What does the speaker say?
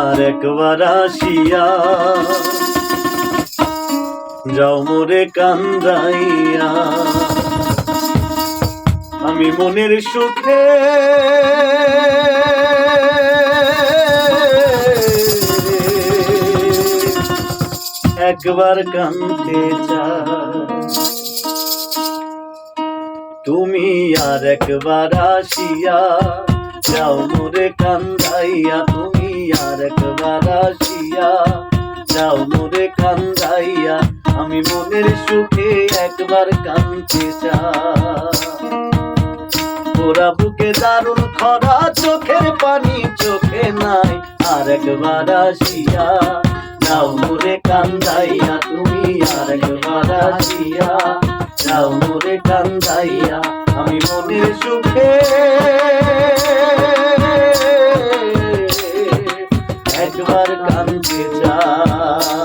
আর একবার আসিয়া যাও মোরে কান্দাইয়া। আমি মনের সুখে একবার কান্দতে চাই। তুমি আর একবার আসিয়া যাও মোরে কান্দাইয়া, তুমি একবার আসিয়া যাও মোরে কান্দাইয়া, আমি মনের সুখে একবার কান্দতে চাই। ওরা বুকে দারুণ খরা, চোখের পানি চোখে নাই। আর একবার আসিয়া যাও মোরে কান্দাইয়া, তুমি আর একবার আসিয়া যাও মোরে কান্দাইয়া, আমি মনের সুখে একবার কান্দতে চাই